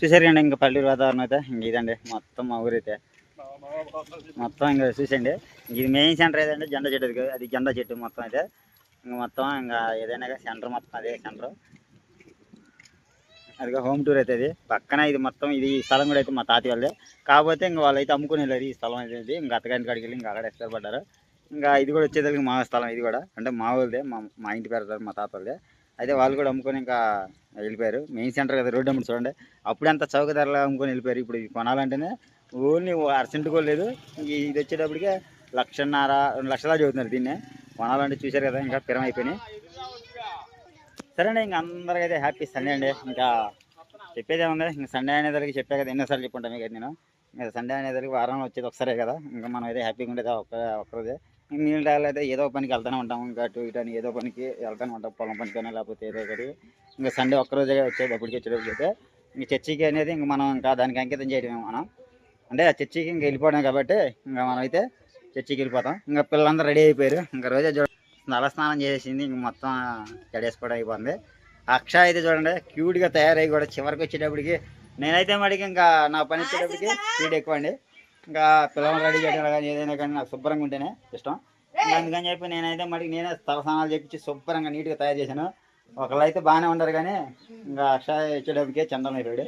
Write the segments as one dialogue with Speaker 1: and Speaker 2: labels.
Speaker 1: చూసారండి ఇంకా పల్లెటూరు వాతావరణం అయితే ఇంక ఇదండి మొత్తం మా ఊరైతే. మొత్తం ఇంకా చూసండి ఇది మెయిన్ సెంటర్ ఏదంటే జెండా చెట్టు అది జెండా చెట్టు మొత్తం అయితే. ఇంకా మొత్తం ఇంకా ఏదైనా సెంటర్ మొత్తం అదే సెంటర్ అదిగా హోమ్ టూర్ అయితే అది పక్కన ఇది మొత్తం ఇది ఈ స్థలం కూడా అయితే మా తాతయ్య వాళ్ళే కాకపోతే ఇంకా వాళ్ళు అయితే అమ్ముకుని వెళ్ళారు ఈ స్థలం అయితే ఇంకా అత్తగారి కాడికి వెళ్ళి ఇంకా అక్కడ ఇష్టపడ్డారు ఇంకా ఇది కూడా వచ్చేదానికి మా స్థలం ఇది కూడా. అంటే మా వాళ్ళదే మా మా ఇంటి పేరు మా తాత వాళ్ళదే. అయితే వాళ్ళు కూడా అమ్ముకొని ఇంకా వెళ్ళిపోయారు. మెయిన్ సెంటర్ కదా రోడ్డు అమ్ముడు చూడండి. అప్పుడు అంత చౌక ధరలా అమ్ముకొని వెళ్ళిపోయారు. ఇప్పుడు ఇది కొనాలంటేనే ఓన్లీ అర్సెంట్ కూడా లేదు. ఇది వచ్చేటప్పటికే లక్షన్నర రెండు లక్షలా చదువుతున్నారు దీన్నే. కొనాలంటే చూశారు కదా ఇంకా స్థిరం అయిపోయినాయి. సరేండి ఇంక అందరికీ అయితే హ్యాపీ సండే అండి. ఇంకా చెప్పేది ఏముంది? ఇంకా సండే అనేదానికి చెప్పే కదా ఎన్నోసార్లు చెప్పుంటాను మీకు నేను. ఇంకా సండే అనేదానికి వారంలో వచ్చేది ఒకసారే కదా. ఇంకా మనం అయితే హ్యాపీగా ఉండేది ఒక్క ఒక్కరోజే. టైంలో అయితే ఏదో పనికి వెళ్తూనే ఉంటాం ఇంకా అటు ఇటు అని ఏదో పనికి వెళ్తూనే ఉంటాం. పొలం పనికైనా లేకపోతే ఏదో ఒకటి. ఇంకా సండే ఒక్కరోజే వచ్చేది అప్పటికి వచ్చేటప్పుడు అయితే ఇంక చర్చికి అనేది ఇంక మనం ఇంకా దానికి అంకితం చేయడమే మనం. అంటే ఆ చర్చికి ఇంక వెళ్ళిపోవడం కాబట్టి ఇంకా మనం అయితే చర్చికి వెళ్ళిపోతాం. ఇంకా పిల్లలందరూ రెడీ అయిపోయారు. ఇంకా రోజే చూడ తల స్నానం చేసేసింది. ఇంక మొత్తం జడేసుకోవడం అయిపోయింది. అక్ష అయితే చూడండి క్యూట్గా తయారై కూడా చివరికి వచ్చేటప్పటికి నేనైతే మడికి ఇంకా నా పని వచ్చేటప్పటికి స్పీడ్ ఎక్కువ అండి. ఇంకా పిల్లలు రెడీ చేయడం కానీ ఏదైనా కానీ నాకు శుభ్రంగా ఉంటేనే ఇష్టం. ఇంకా అందుకని చెప్పి నేనైతే మడికి నేనే తల స్నానాలు చేపించి శుభ్రంగా నీట్గా తయారు చేశాను. ఒకళ్ళు అయితే బాగానే ఉండరు కానీ ఇంకా అక్ష వచ్చేటప్పటికే చందనం అయిపోయాడు.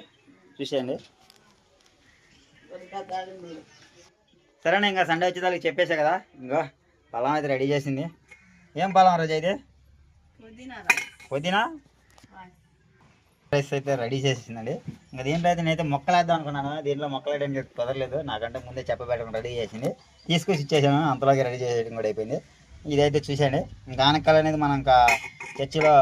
Speaker 1: చూసేయండి. సరేనా ఇంకా సండే వచ్చేదానికి చెప్పేసా కదా. ఇంకా పలం అయితే రెడీ చేసింది. ఏం పలం రోజు అయితే? పుదీనా? రైస్ అయితే రెడీ చేసేసిందండి ఇంకా దీంట్లో అయితే నేనైతే మొక్కలు వేద్దాం అనుకున్నాను. దీంట్లో మొక్కలు వేయడానికి కుదరలేదు. నాకంటే ముందే చెప్పబెట్టడం రెడీ చేసింది. తీసుకొచ్చి ఇచ్చేసాను. అంతలోకి రెడీ చేసేయడం కూడా అయిపోయింది. ఇదైతే చూసాండి ఇంకా ఆనకాయలు అనేది మనం ఇంకా చర్చిలో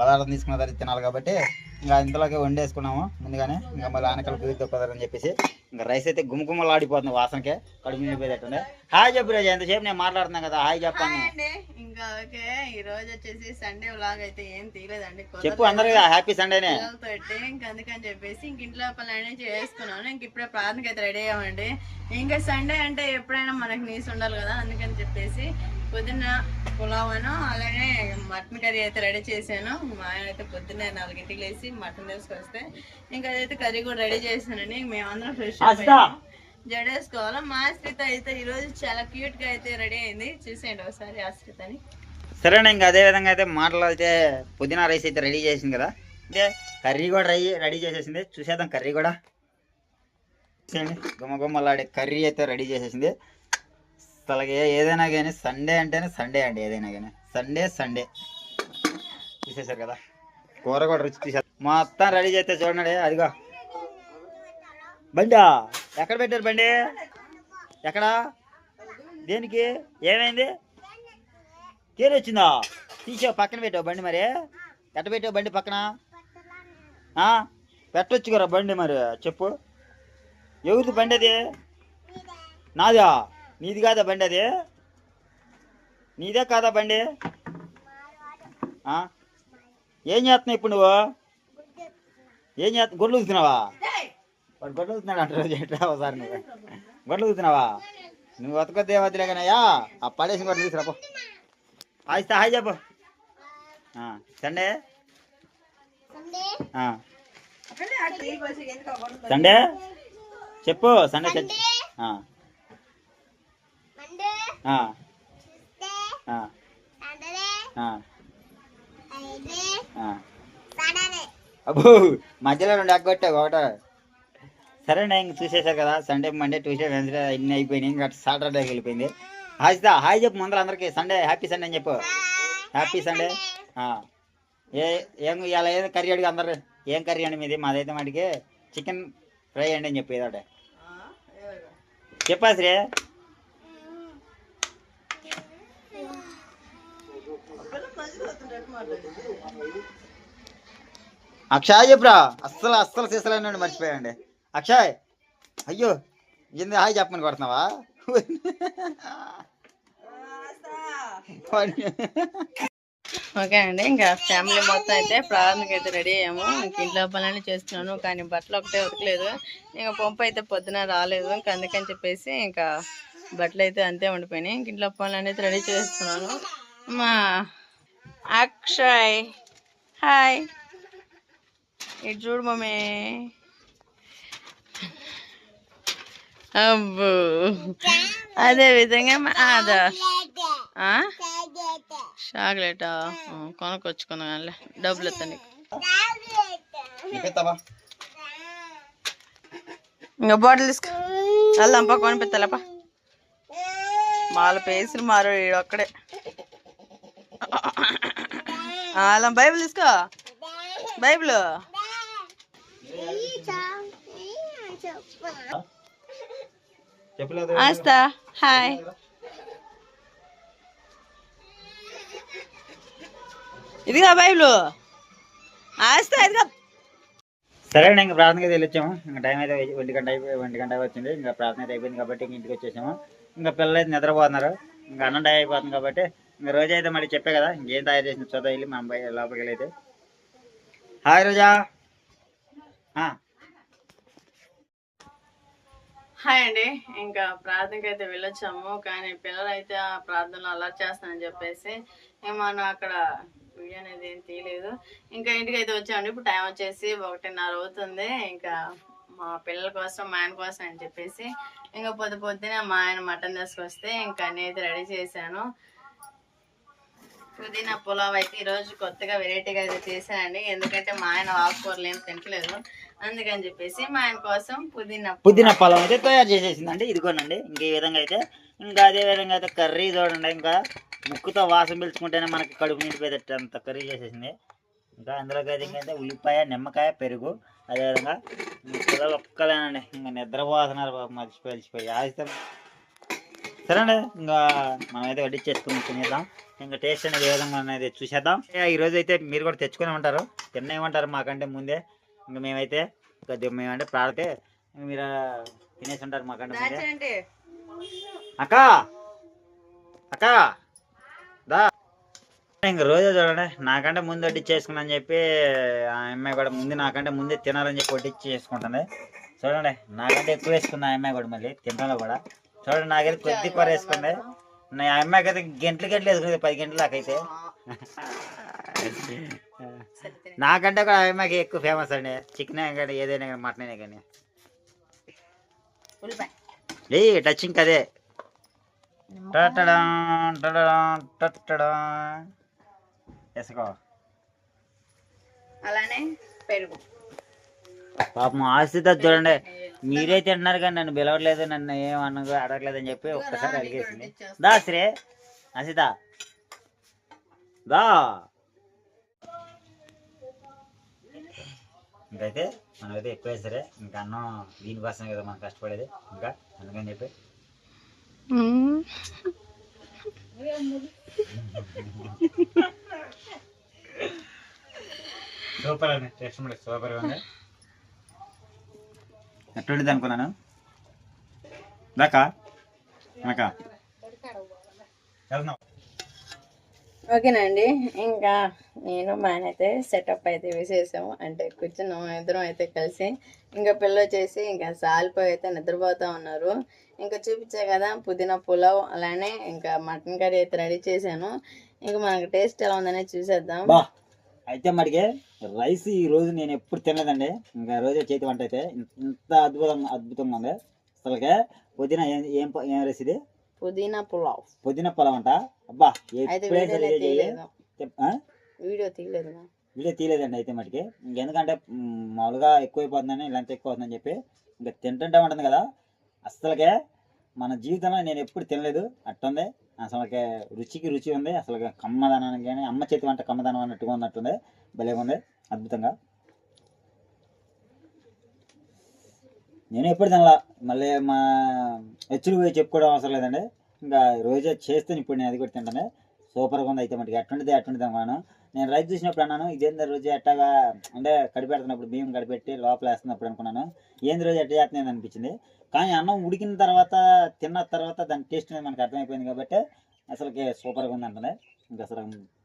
Speaker 1: పదార్థం తీసుకున్న తర్వాత తినాలి కాబట్టి ఇంకా ఇంతలోకి వండేసుకున్నాము. ముందుగానే ఇంకా మళ్ళీ ఆనకాయలు కుదిరితే కుదరని చెప్పేసి ఇంకా రైస్ అయితే గుమగుమలాడిపోతుంది వాసనకే. కడుపు నిండిపోయేటట్టుంది. హాయ్ చెప్పు రోజు ఎంతసేపు నేను మాట్లాడుతున్నాను కదా? హాయ్ చెప్పాను
Speaker 2: అండి. ఇంకా ఓకే ఈ రోజు వచ్చేసి సండే వ్లాగ్ అయితే ఏం తీయలేదండి.
Speaker 1: చెప్పు అందరికి హ్యాపీ సండేనే
Speaker 2: ఇంక అందుకని చెప్పేసి ఇంక ఇంట్లో పనులన్నీ చేసుకున్నాను. ఇంక ఇప్పుడే ప్రార్థనకి అయితే రెడీ అయ్యామండి. ఇంకా సండే అంటే ఎప్పుడైనా మనకి నీసు ఉండాలి కదా అందుకని చెప్పేసి పొద్దున్న పులావ్ అను అలాగే మటన్ కర్రీ అయితే రెడీ చేశాను. మా ఆయన అయితే పొద్దున్నే నాలుగింటికి లేచి మటన్ తీసుకొస్తే ఇంకా అదైతే కర్రీ కూడా రెడీ చేశానండి. మేమందరం ఫ్రెష్ జడేసుకోవాలి? మా ఆశ్రిత అయితే ఈ రోజు చాలా క్యూట్గా అయితే రెడీ అయింది. చూసేయండి ఒకసారి ఆశ్రితని.
Speaker 1: సరేనా ఇంకా అదే విధంగా అయితే మాటలు అయితే పుదీనా రైస్ అయితే రెడీ చేసింది కదా? అంటే కర్రీ కూడా రెడీ రెడీ చేసేసింది. చూసేద్దాం కర్రీ కూడా. గుమ్మ గుమ్మలాడే కర్రీ అయితే రెడీ చేసేసింది. అసలు ఏదైనా కానీ సండే అంటేనే సండే అండి ఏదైనా కానీ. Sunday Sunday. చూసేశారు కదా. కూర కూడా రుచి తీసారు మొత్తం రెడీ చేస్తే చూడండి అదిగో. బండా ఎక్కడ పెట్టారు బండి? ఎక్కడ? దేనికి? ఏమైంది? కేరు వచ్చిందా? తీసావు పక్కన పెట్టావు బండి మరి. ఎట్ట పెట్టావు బండి పక్కన? ఆ? పెట్టొచ్చు కదా బండి మరి చెప్పు. ఎవరిది బండి అది? నాదా? నీది కాదా బండి అది? నీదే కాదా బండి? ఏం చేస్తున్నావు ఇప్పుడు నువ్వు? ఏం చేస్తా గొడ్లు ఊతున్నావా వాడు గొడ్లు ఊతున్నాడు అంటారు ఒకసారి నువ్వు? గొడ్లు ఊతున్నావా నువ్వు బతకొద్దే వదిలే కనయ్యా ఆ పడేసి గొడ్లు తీసుకురా పో. హాయ్ చెప్పు. సండే? ఆ, సండే? చెప్పు సండే. అబ్బో మధ్యలో రెండు ఎగ్గొట్టావు ఒకటో. సరేనా ఇంక చూసేశారు కదా సండే మండే ట్యూస్డే వెన్స్డే అన్ని అయిపోయినాయి ఇంకా సాటర్డేకి వెళ్ళిపోయింది. హాయ్ దా హాయ్ చెప్పు ముందర అందరికి సండే హ్యాపీ సండే అని చెప్పు. Happy Sunday. ఏ ఏం ఇలా ఏం కర్రీ అడిగి అందరు? ఏం కర్రీ అండి మీది? మాదైతే మాటికి చికెన్ ఫ్రై అండి అని చెప్పు ఏదో ఒకటి. చెప్పా శ్రీ అక్షయ్ చెప్పురా. అస్సలు అస్సలు సీసలేనండి మర్చిపోయానండి. అక్షయ్ అయ్యో ఏంది హాయ్ చెప్పమని కొడుతున్నావా?
Speaker 2: ఓకే అండి ఇంకా ఫ్యామిలీ మొత్తం అయితే ప్రారంభకి అయితే రెడీ అయ్యాము. ఇంక ఇంట్లో పనులన్నీ చేస్తున్నాను కానీ బట్టలు ఒకటే ఉతకలేదు. ఇంకా పంపు అయితే పొద్దున రాలేదు ఇంకా అందుకని చెప్పేసి ఇంకా బట్టలు అయితే అంతే ఉండిపోయినాయి. ఇంక ఇంట్లో పనులు రెడీ చేస్తున్నాను. మా అక్షయ్ హాయ్ ఇటు చూడు మమ్మీ అబ్బో అదే విధంగా మా- అదా? చాక్లెటా కొనుక్కొచ్చుకున్నానులే డబ్బులు ఎత్తా నీకు
Speaker 1: చెప్పేస్తావా
Speaker 2: ఇంకా బాటిల్ తీసుకో. వెళ్దాంపా కొనిపెత్తాలపా వాళ్ళ పేసులు మారు ఈడు ఒక్కడే అలా బైబిల్ తీసుకో. బైబిల్. ఆస్తా. హాయ్. ఇదిగా బైబిల్. ఆస్తా ఇదిగా.
Speaker 1: సరే అండి ఇంకా ప్రార్థనకి వెళ్ళొచ్చాము. ఇంకా టైం అయితే ఒంటి గంట అయిపోయి ఒంటి గంట వచ్చింది ఇంకా ప్రార్థన అయితే అయిపోయింది కాబట్టి ఇంక ఇంటికి వచ్చేసాము. ఇంకా పిల్లలు అయితే నిద్రపోతున్నారు. ఇంకా అన్నం టైం అయిపోతుంది కాబట్టి రోజైతే అయితే మళ్ళీ చెప్పే కదా ఇంకేం తయారు చేసిన చూద్దాం వెళ్ళి మనం బయట లోపలికి వెళ్ళైతే హాయ్ రోజా.
Speaker 2: హాయ్ అండి ఇంకా ప్రార్థనకి అయితే వెళ్ళొచ్చాము కానీ పిల్లలు అయితే ఆ ప్రార్థనలో అలర్ట్ చేస్తానని చెప్పేసి ఏమన్నా మనం అక్కడ వీడియో అనేది ఏం తీయలేదు. ఇంకా ఇంటికి అయితే వచ్చామండి ఇప్పుడు టైం వచ్చేసి ఒకటిన్నర అవుతుంది ఇంకా మా పిల్లల కోసం మా ఆయన కోసం అని చెప్పేసి ఇంకా పొద్దు పొద్దునే మా ఆయన మటన్ తీసుకొస్తే ఇంకా నేనైతే రెడీ చేశాను. పుదీనా పులావ్ అయితే ఈరోజు కొత్తగా వెరైటీగా అయితే చేశానండి. ఎందుకంటే మా ఆయన ఆకుకూరలు ఏం తినట్లేదు. అందుకని చెప్పేసి మా ఆయన కోసం పుదీనా
Speaker 1: పుదీనా పొలం అయితే తయారు చేసేసిందండి. ఇదిగోనండి ఇంకా ఈ విధంగా అయితే ఇంకా అదే విధంగా అయితే కర్రీ చూడండి ఇంకా ముక్కుతో వాసన పీల్చుకుంటేనే మనకి కడుపు నిండిపోయేటట్టు అంత కర్రీ చేసేసింది. ఇంకా అందులోకి అయితే ఇంకైతే ఉల్లిపాయ నిమ్మకాయ పెరుగు అదేవిధంగా పిల్లలు ఒక్కలేనండి. ఇంకా నిద్రపోతున్నారు పాపం మర్చిపోయి వెళ్ళిపోయి సరే అండి ఇంకా మనమైతే వడ్డించేసుకుని తినేద్దాం. ఇంకా టేస్ట్ అనేది ఏ విధంగా అనేది చూసేద్దాం. ఏ, ఈ రోజు అయితే మీరు కూడా తెచ్చుకుని ఉంటారు. తినేమంటారు మాకంటే ముందే. ఇంకా మేమైతే కొద్దిగా మేమంటే ప్రాడితే మీరు తినేసి ఉంటారు మాకంటే ముందే. అక్క! అక్క! దా! ఇంక రోజే చూడండి. నాకంటే ముందు వడ్డించి చేసుకున్నాను చెప్పి ఆ అమ్మాయి కూడా ముందు నాకంటే ముందే తినాలని చెప్పి వడ్డించి చేసుకుంటుంది చూడండి. నాకంటే ఎక్కువ వేసుకుంది ఆ అమ్మాయి కూడా మళ్ళీ. తినడంలో కూడా. చూడండి నాకైతే కొద్ది కూర వేసుకుంది. నా అమ్మాయికి అయితే గంటలు గంటలు వేసుకుంది పది గంటల అయితే. నాకంటే కూడా ఆ అమ్మాయికి ఎక్కువ ఫేమస్ అండి. చికెన్ కానీ ఏదైనా కానీ మటన్ అయినా కానీ. ఏ టచింగ్ అదే. వేసుకో.
Speaker 2: అలానే పెరుగు.
Speaker 1: పాపం ఆస్తితో చూడండి. మీరే తింటున్నారు కానీ నన్ను పిలవట్లేదు నన్ను ఏమన్నా అడగలేదు అని చెప్పి ఒక్కసారి అడిగేసింది దా శ్రీ. అసిత. దా. ఇంకైతే మనమైతే ఎక్కువ సరే ఇంకా అన్నం దీనికోసమే కదా మనం కష్టపడేది. ఇంకా అందుకని చెప్పి. సూపర్ అండి. టేస్ట్ సూపర్గా ఉంది. ఎటువంటిది అనుకున్నాను? దాకా? నాకా వెళ్తున్నాం
Speaker 2: ఓకేనండి ఇంకా నేను మా ఆయన అయితే సెటప్ అయితే వేసేసాము. అంటే కూర్చున్నాం ఇద్దరం అయితే కలిసి. ఇంకా పిల్ల వచ్చేసి ఇంకా సాలిపోయి అయితే నిద్రపోతా ఉన్నారు. ఇంకా చూపించా కదా పుదీనా పులావ్ అలానే ఇంకా మటన్ కర్రీ అయితే రెడీ చేశాను. ఇంకా మనకి టేస్ట్ ఎలా ఉందనే చూసేద్దాం.
Speaker 1: అయితే మడిగే రైస్ ఈ రోజు నేను ఎప్పుడు తినలేదండి. ఇంకా రోజే చేతి వంట అయితే. ఇంత అద్భుతంగా అద్భుతంగా ఉంది. అసలుకే పుదీనా ఏం ఏం ప- ఏం రైస్ ఇది?
Speaker 2: పుదీనా పులావ్.
Speaker 1: పుదీనా పొలం అంట? అబ్బా
Speaker 2: అయితే
Speaker 1: చేయలే.
Speaker 2: తీయలేదు.
Speaker 1: చెప్- ఆ?
Speaker 2: వీడియో తీయలేదు
Speaker 1: వీడియో తీయలేదండి అయితే మటుకి ఇంకెందుకంటే మ్, మామూలుగా ఎక్కువైపోతుందని లెంత్ ఎక్కువ అవుతుందని చెప్పి ఇంకా తింటుంటే ఉంటుంది కదా. అసలుకే మన జీవితంలో నేను ఎప్పుడు తినలేదు. అట్టుంది. అసలు రుచికి రుచి ఉంది అసలు కమ్మదనానికి కానీ అమ్మ చేతి వంట కమ్మదనం అన్నట్టుగా ఉన్నట్టుంది భలే ఉంది అద్భుతంగా. నేను ఎప్పుడు తినలా మళ్ళీ మా హెచ్చులు పోయి చెప్పుకోవడం అవసరం లేదండి. ఇంకా రోజే చేస్తే ఇప్పుడు నేను అది కూడా తింటాను. సూపర్గా ఉంది అయితే మనకి అటువంటిది అటువంటిది అనుకున్నాను నేను రైతు చూసినప్పుడు అన్నాను ఇదేంది రోజు ఎట్టగా అంటే కడిపెడుతున్నప్పుడు బియ్యం కడిపెట్టి లోపల వేస్తున్నప్పుడు అనుకున్నాను. ఏంది రోజు ఎట్ట చేస్తున్నాయి? అనిపించింది. కానీ అన్నం ఉడికిన తర్వాత తిన్న తర్వాత దాని టేస్ట్ అనేది మనకు అర్థమైపోయింది కాబట్టి అసలుకి సూపర్గా ఉంది ఇంకా అసలు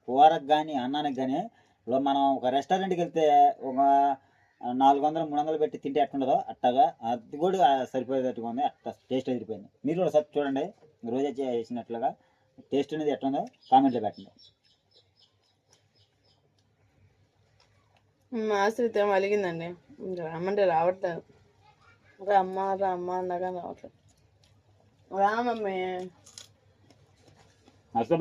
Speaker 1: కూరకు కానీ అన్నానికి కానీ ఇప్పుడు మనం ఒక రెస్టారెంట్కి వెళ్తే ఒక నాలుగు వందలు మూడు వందలు పెట్టి తింటే ఎట్టుండదో అట్టగా అది కూడా సరిపోయేటట్టుగా ఉంది అట్ట టేస్ట్ ఎదిరిపోయింది. మీరు కూడా ఒకసారి చూడండి. రోజే చేసినట్లుగా టేస్ట్ అనేది ఎట్టుందో కామెంట్లో పెట్టండి.
Speaker 2: ఆశ్రితం అలిగిందండి. రామంటే రమ్మంటే రావట్లేదు. రమ్మ రమ్మ అన్నాక రావట్లేదు. రామమ్మే అసలు